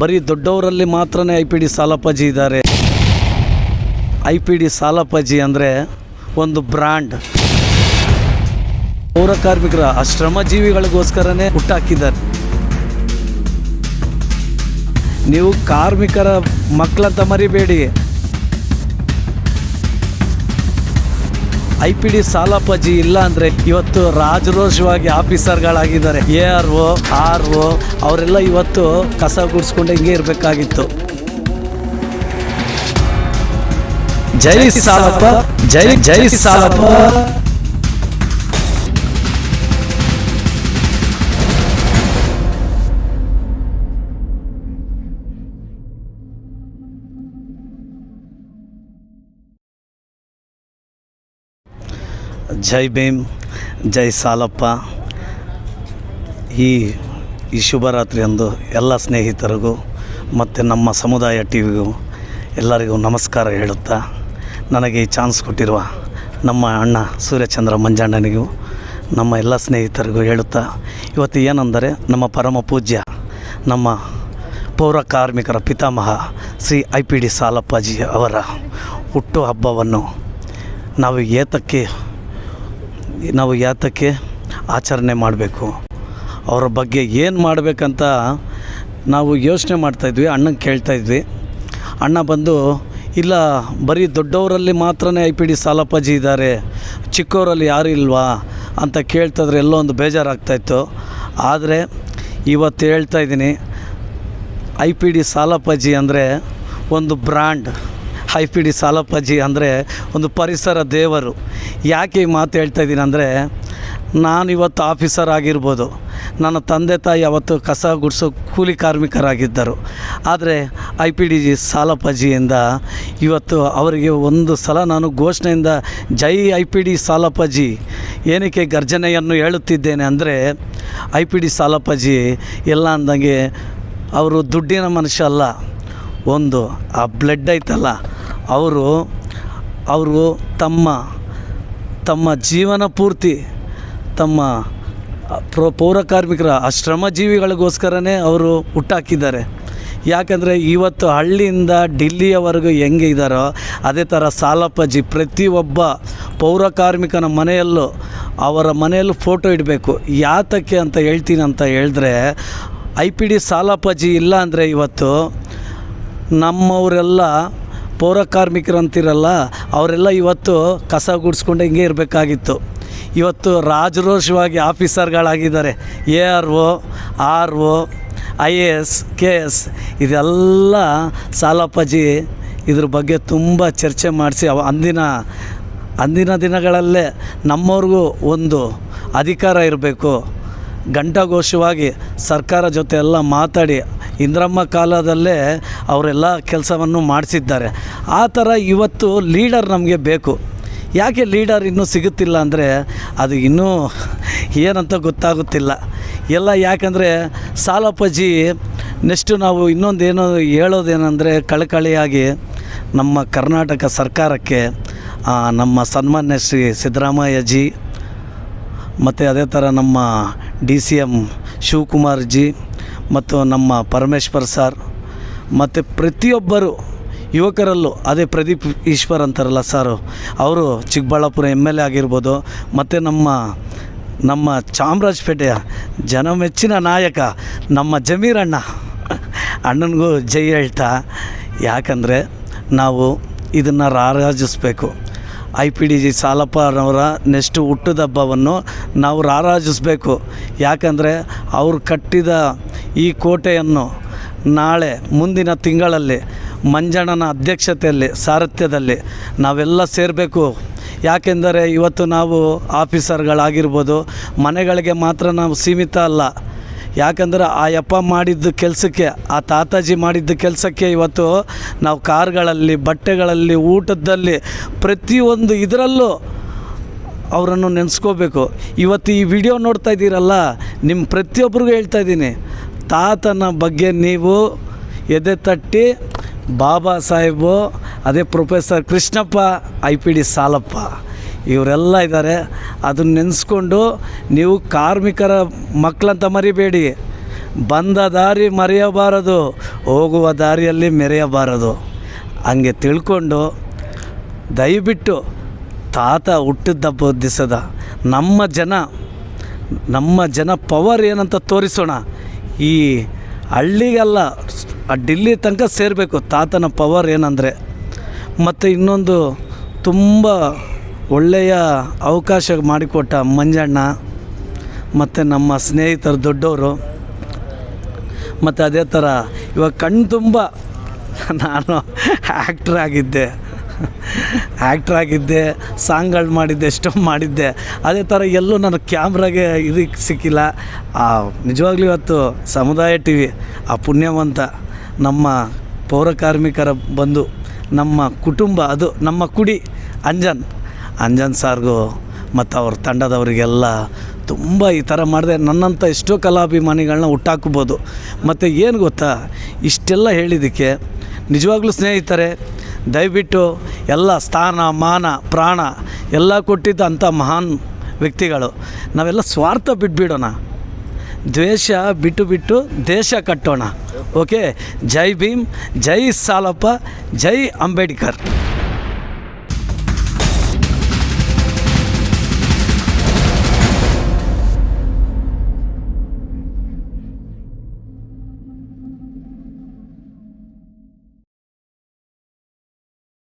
ಬರೀ ದೊಡ್ಡವರಲ್ಲಿ ಮಾತ್ರನೇ I P D ಸಾಲಪ್ಪಾಜಿ ಇದ್ದಾರೆ. ಐ ಪಿ ಡಿ ಸಾಲಪ್ಪಾಜಿ ಅಂದರೆ ಒಂದು ಬ್ರ್ಯಾಂಡ್ ಪೌರ ಕಾರ್ಮಿಕರ ಆ ಶ್ರಮಜೀವಿಗಳಿಗೋಸ್ಕರನೇ ಹುಟ್ಟಾಕಿದ್ದಾರೆ. ನೀವು ಕಾರ್ಮಿಕರ ಮಕ್ಕಳಂತ ಮರಿಬೇಡಿ. ಐ ಪಿ ಡಿ ಸಾಲಪ್ಪಾಜಿ ಇಲ್ಲ ಅಂದ್ರೆ ಇವತ್ತು ರಾಜರೋಷವಾಗಿ ಆಫೀಸರ್ಗಳಾಗಿದ್ದಾರೆ. A R O R O, ಅವರೆಲ್ಲ ಇವತ್ತು ಕಸ ಗುಡಿಸ್ಕೊಂಡು ಹಿಂಗೆ ಇರಬೇಕಾಗಿತ್ತು. ಜೈ ಸಾಲಪ್ಪ, ಜೈ ಜೈ ಸಾಲಪ್ಪ. ಜೈ ಭೀಮ್, ಜೈ ಸಾಲಪ್ಪ. ಈ ಈ ಶುಭರಾತ್ರಿ ಅಂದು ಎಲ್ಲ ಸ್ನೇಹಿತರಿಗೂ ಮತ್ತು ನಮ್ಮ ಸಮುದಾಯ ಟಿ ವಿಗೂ ಎಲ್ಲರಿಗೂ ನಮಸ್ಕಾರ ಹೇಳುತ್ತಾ, ನನಗೆ ಈ ಚಾನ್ಸ್ ಕೊಟ್ಟಿರುವ ನಮ್ಮ ಅಣ್ಣ ಸೂರ್ಯಚಂದ್ರ ಮಂಜಣ್ಣನಿಗೂ, ನಮ್ಮ ಎಲ್ಲ ಸ್ನೇಹಿತರಿಗೂ ಹೇಳುತ್ತಾ, ಇವತ್ತು ಏನೆಂದರೆ ನಮ್ಮ ಪರಮ ಪೂಜ್ಯ, ನಮ್ಮ ಪೌರ ಕಾರ್ಮಿಕರ ಪಿತಾಮಹ Shri I P D Salappaji ಅವರ ಹುಟ್ಟು ಹಬ್ಬವನ್ನು ನಾವು ಏತಕ್ಕೆ ನಾವು ಯಾತಕ್ಕೆ ಆಚರಣೆ ಮಾಡಬೇಕು? ಅವರ ಬಗ್ಗೆ ಏನು ಮಾಡಬೇಕಂತ ನಾವು ಯೋಚನೆ ಮಾಡ್ತಾಯಿದ್ವಿ ಅಣ್ಣಂಗೆ ಕೇಳ್ತಾಯಿದ್ವಿ ಅಣ್ಣ ಬಂದು, ಇಲ್ಲ, ಬರೀ ದೊಡ್ಡವರಲ್ಲಿ ಮಾತ್ರನೇ ಐ ಪಿ ಡಿ ಸಾಲಪ್ಪಾಜಿ ಇದ್ದಾರೆ ಚಿಕ್ಕವರಲ್ಲಿ ಯಾರು ಇಲ್ವಾ? ಅಂತ ಕೇಳ್ತಾಯಿದ್ರೆ ಎಲ್ಲೋ ಒಂದು ಬೇಜಾರಾಗ್ತಾಯಿತ್ತು ಆದರೆ ಇವತ್ತು ಹೇಳ್ತಾ ಇದ್ದೀನಿ, ಐ ಪಿ ಡಿ ಸಾಲಪ್ಪಾಜಿ ಅಂದರೆ ಒಂದು brand, I P D Salappaji ಅಂದರೆ ಒಂದು ಪರಿಸರ ದೇವರು. ಯಾಕೆ ಈ ಮಾತು ಹೇಳ್ತಾ ಇದ್ದೀನಿ ಅಂದರೆ, ನಾನು ಇವತ್ತು ಆಫೀಸರ್ ಆಗಿರ್ಬೋದು. ನನ್ನ ತಂದೆ ತಾಯಿ ಅವತ್ತು ಕಸ ಗುಡಿಸೋ ಕೂಲಿ ಕಾರ್ಮಿಕರಾಗಿದ್ದರು. ಆದರೆ ಐ ಪಿ ಡಿ ಜಿ ಸಾಲಪ್ಪಾಜಿಯಿಂದ ಇವತ್ತು ಅವರಿಗೆ ಒಂದು ಸಲ ನಾನು ಘೋಷಣೆಯಿಂದ ಜೈ ಐ ಪಿ ಡಿ ಸಾಲಪ್ಪಾಜಿ ಏನಕ್ಕೆ ಗರ್ಜನೆಯನ್ನು ಹೇಳುತ್ತಿದ್ದೇನೆ ಅಂದರೆ, ಐ ಪಿ ಡಿ ಸಾಲಪ್ಪಾಜಿ ಎಲ್ಲ ಅಂದಂಗೆ ಅವರು ದುಡ್ಡಿನ ಮನುಷ್ಯ ಅಲ್ಲ. ಒಂದು, ಆ ಬ್ಲಡ್ ಐತಲ್ಲ. ಅವರು ಅವರು ತಮ್ಮ ತಮ್ಮ ಜೀವನ ಪೂರ್ತಿ, ತಮ್ಮ ಪ್ರ ಪೌರಕಾರ್ಮಿಕರ ಆ ಶ್ರಮಜೀವಿಗಳಿಗೋಸ್ಕರನೇ ಅವರು ಹುಟ್ಟಾಕಿದ್ದಾರೆ. ಯಾಕಂದರೆ ಇವತ್ತು ಹಳ್ಳಿಯಿಂದ ಡಿಲ್ಲಿಯವರೆಗೂ ಹೆಂಗೆ ಇದ್ದಾರೋ, ಅದೇ ಥರ ಸಾಲಪ್ಪಾಜಿ ಪ್ರತಿಯೊಬ್ಬ ಪೌರಕಾರ್ಮಿಕನ ಮನೆಯಲ್ಲೂ ಅವರ ಮನೆಯಲ್ಲೂ ಫೋಟೋ ಇಡಬೇಕು. ಯಾತಕ್ಕೆ ಅಂತ ಹೇಳ್ತೀನಿ ಅಂತ ಹೇಳಿದ್ರೆ, ಐ ಪಿ ಡಿ ಸಾಲಪ್ಪಾಜಿ ಇಲ್ಲ ಅಂದರೆ ಇವತ್ತು ನಮ್ಮವರೆಲ್ಲ ಪೌರ ಕಾರ್ಮಿಕರು ಅಂತಿರಲ್ಲ ಅವರೆಲ್ಲ ಇವತ್ತು ಕಸ ಗುಡಿಸ್ಕೊಂಡು ಹಿಂಗೆ ಇರಬೇಕಾಗಿತ್ತು. ಇವತ್ತು ರಾಜರೋಷವಾಗಿ ಆಫೀಸರ್ಗಳಾಗಿದ್ದಾರೆ. A R O R O, I A S, K S, ಇದೆಲ್ಲ ಸಾಲಪ್ಪಾಜಿ ಇದ್ರ ಬಗ್ಗೆ ತುಂಬ ಚರ್ಚೆ ಮಾಡಿಸಿ ಅವ ಅಂದಿನ ಅಂದಿನ ದಿನಗಳಲ್ಲೇ ನಮ್ಮವ್ರಿಗೂ ಒಂದು ಅಧಿಕಾರ ಇರಬೇಕು. ಘಂಟಾಘೋಷವಾಗಿ ಸರ್ಕಾರ ಜೊತೆ ಎಲ್ಲ ಮಾತಾಡಿ ಇಂದ್ರಮ್ಮ ಕಾಲದಲ್ಲೇ ಅವರೆಲ್ಲ ಕೆಲಸವನ್ನು ಮಾಡಿಸಿದ್ದಾರೆ. ಆ ಥರ ಇವತ್ತು ಲೀಡರ್ ನಮಗೆ ಬೇಕು. ಯಾಕೆ ಲೀಡರ್ ಇನ್ನೂ ಸಿಗುತ್ತಿಲ್ಲ ಅಂದರೆ ಅದು ಇನ್ನೂ ಏನಂತ ಗೊತ್ತಾಗುತ್ತಿಲ್ಲ. ಎಲ್ಲ ಯಾಕಂದರೆ ಸಾಲಪ್ಪಾಜಿ ನೆಕ್ಸ್ಟು ನಾವು ಇನ್ನೊಂದೇನು ಹೇಳೋದೇನೆಂದರೆ ಕಳಕಳಿಯಾಗಿ ನಮ್ಮ ಕರ್ನಾಟಕ ಸರ್ಕಾರಕ್ಕೆ ನಮ್ಮ ಸನ್ಮಾನ್ಯ ಶ್ರೀ ಸಿದ್ದರಾಮಯ್ಯಜಿ ಮತ್ತು ಅದೇ ಥರ ನಮ್ಮ D C M Shivakumar ji ಮತ್ತು ನಮ್ಮ ಪರಮೇಶ್ವರ್ ಸರ್ ಮತ್ತು ಪ್ರತಿಯೊಬ್ಬರು ಯುವಕರಲ್ಲೂ ಅದೇ ಪ್ರದೀಪ್ ಈಶ್ವರ್ ಅಂತಾರಲ್ಲ ಸಾರು, ಅವರು ಚಿಕ್ಕಬಳ್ಳಾಪುರ ಎಂ ಎಲ್ ಎ ಆಗಿರ್ಬೋದು, ಮತ್ತು ನಮ್ಮ ನಮ್ಮ ಚಾಮರಾಜಪೇಟೆಯ ಜನಮೆಚ್ಚಿನ ನಾಯಕ, ನಮ್ಮ ಜಮೀರಣ್ಣ ಅಣ್ಣನಿಗೂ ಜೈ ಹೇಳ್ತಾ, ಯಾಕಂದರೆ ನಾವು ಇದನ್ನು ರಾರಾಜಿಸ್ಬೇಕು. ಐ ಪಿ ಡಿ ಜಿ ಸಾಲಪ್ಪನವರ ನೆಕ್ಸ್ಟ್ ಹುಟ್ಟುದಬ್ಬವನ್ನು ನಾವು ರಾರಾಜಿಸ್ಬೇಕು. ಯಾಕಂದರೆ ಅವರು ಕಟ್ಟಿದ ಈ ಕೋಟೆಯನ್ನು ನಾಳೆ ಮುಂದಿನ ತಿಂಗಳಲ್ಲಿ ಮಂಜಣ್ಣನ ಅಧ್ಯಕ್ಷತೆಯಲ್ಲಿ, ಸಾರಥ್ಯದಲ್ಲಿ ನಾವೆಲ್ಲ ಸೇರಬೇಕು. ಯಾಕೆಂದರೆ ಇವತ್ತು ನಾವು ಆಫೀಸರ್ಗಳಾಗಿರ್ಬೋದು, ಮನೆಗಳಿಗೆ ಮಾತ್ರ ನಾವು ಸೀಮಿತ ಅಲ್ಲ. ಯಾಕಂದ್ರೆ ಆ ಯಪ್ಪ ಮಾಡಿದ್ದ ಕೆಲಸಕ್ಕೆ, ಆ ತಾತಾಜಿ ಮಾಡಿದ್ದ ಕೆಲಸಕ್ಕೆ ಇವತ್ತು ನಾವು ಕಾರ್ಗಳಲ್ಲಿ, ಬಟ್ಟೆಗಳಲ್ಲಿ, ಊಟದಲ್ಲಿ ಪ್ರತಿಯೊಂದು ಇದರಲ್ಲೂ ಅವರನ್ನು ನೆನೆಸ್ಕೋಬೇಕು. ಇವತ್ತು ಈ ವಿಡಿಯೋ ನೋಡ್ತಾ ಇದ್ದೀರಲ್ಲ ನಿಮ್ಮ ಪ್ರತಿಯೊಬ್ಬರಿಗೂ ಹೇಳ್ತಾ ಇದ್ದೀನಿ, ತಾತನ ಬಗ್ಗೆ ನೀವು ಎದೆ ತಟ್ಟಿ ಬಾಬಾ ಸಾಹೇಬು, ಅದೇ professor Krishnappa, I P D Salappa. ಇವರೆಲ್ಲ ಇದ್ದಾರೆ. ಅದನ್ನ ನೆನೆಸ್ಕೊಂಡು ನೀವು ಕಾರ್ಮಿಕರ ಮಕ್ಕಳಂತ ಮರಿಬೇಡಿ. ಬಂದ ದಾರಿ ಮರೆಯಬಾರದು, ಹೋಗುವ ದಾರಿಯಲ್ಲಿ ಮೆರೆಯಬಾರದು. ಹಂಗೆ ತಿಳ್ಕೊಂಡು ದಯವಿಟ್ಟು ತಾತ ಹುಟ್ಟಿದ್ದ ದಿವಸದ ನಮ್ಮ ಜನ ನಮ್ಮ ಜನ ಪವರ್ ಏನಂತ ತೋರಿಸೋಣ. ಈ ಹಳ್ಳಿಗೆಲ್ಲ ಆ ಡಿಲ್ಲಿ ತನಕ ಸೇರಬೇಕು ತಾತನ ಪವರ್ ಏನಂದರೆ. ಮತ್ತು ಇನ್ನೊಂದು ತುಂಬ ಒಳ್ಳೆಯ ಅವಕಾಶ ಮಾಡಿಕೊಟ್ಟ ಮಂಜಣ್ಣ ಮತ್ತು ನಮ್ಮ ಸ್ನೇಹಿತರು ದೊಡ್ಡವರು. ಮತ್ತು ಅದೇ ಥರ ಇವಾಗ ಕಣ್ಣು ತುಂಬ ನಾನು ಆ್ಯಕ್ಟ್ರ್ ಆಗಿದ್ದೆ. ಆ್ಯಕ್ಟ್ರ್ ಆಗಿದ್ದೆ ಸಾಂಗ್ಗಳು ಮಾಡಿದ್ದೆ, ಎಷ್ಟೋ ಮಾಡಿದ್ದೆ. ಅದೇ ಥರ ಎಲ್ಲೂ ನಾನು ಕ್ಯಾಮ್ರಾಗೆ ಇದಕ್ಕೆ ಸಿಕ್ಕಿಲ್ಲ. ಆ, ನಿಜವಾಗ್ಲೂ ಇವತ್ತು ಸಮುದಾಯ ಟಿ ವಿ ಆ ಪುಣ್ಯವಂತ ನಮ್ಮ ಪೌರಕಾರ್ಮಿಕರ ಬಂದು ನಮ್ಮ ಕುಟುಂಬ, ಅದು ನಮ್ಮ ಕುಡಿ, ಅಂಜನ್. ಅಂಜನ್ ಸಾರ್ಗೂ ಮತ್ತು ಅವ್ರ ತಂಡದವರಿಗೆಲ್ಲ ತುಂಬ ಈ ಥರ ಮಾಡಿದೆ ನನ್ನಂಥ ಎಷ್ಟೋ ಕಲಾಭಿಮಾನಿಗಳನ್ನ ಹುಟ್ಟಾಕ್ಬೋದು. ಮತ್ತು ಏನು ಗೊತ್ತಾ? ಇಷ್ಟೆಲ್ಲ ಹೇಳಿದ್ದಕ್ಕೆ ನಿಜವಾಗ್ಲೂ ಸ್ನೇಹಿತರೆ, ದಯವಿಟ್ಟು ಎಲ್ಲ ಸ್ಥಾನ, ಮಾನ, ಪ್ರಾಣ ಎಲ್ಲ ಕೊಟ್ಟಿದ್ದ ಅಂಥ ಮಹಾನ್ ವ್ಯಕ್ತಿಗಳು. ನಾವೆಲ್ಲ ಸ್ವಾರ್ಥ ಬಿಟ್ಬಿಡೋಣ. ದ್ವೇಷ ಬಿಟ್ಟು ಬಿಟ್ಟು ದೇಶ ಕಟ್ಟೋಣ. ಓಕೆ? ಜೈ ಭೀಮ್, ಜೈ ಸಾಲಪ್ಪ, ಜೈ ಅಂಬೇಡ್ಕರ್.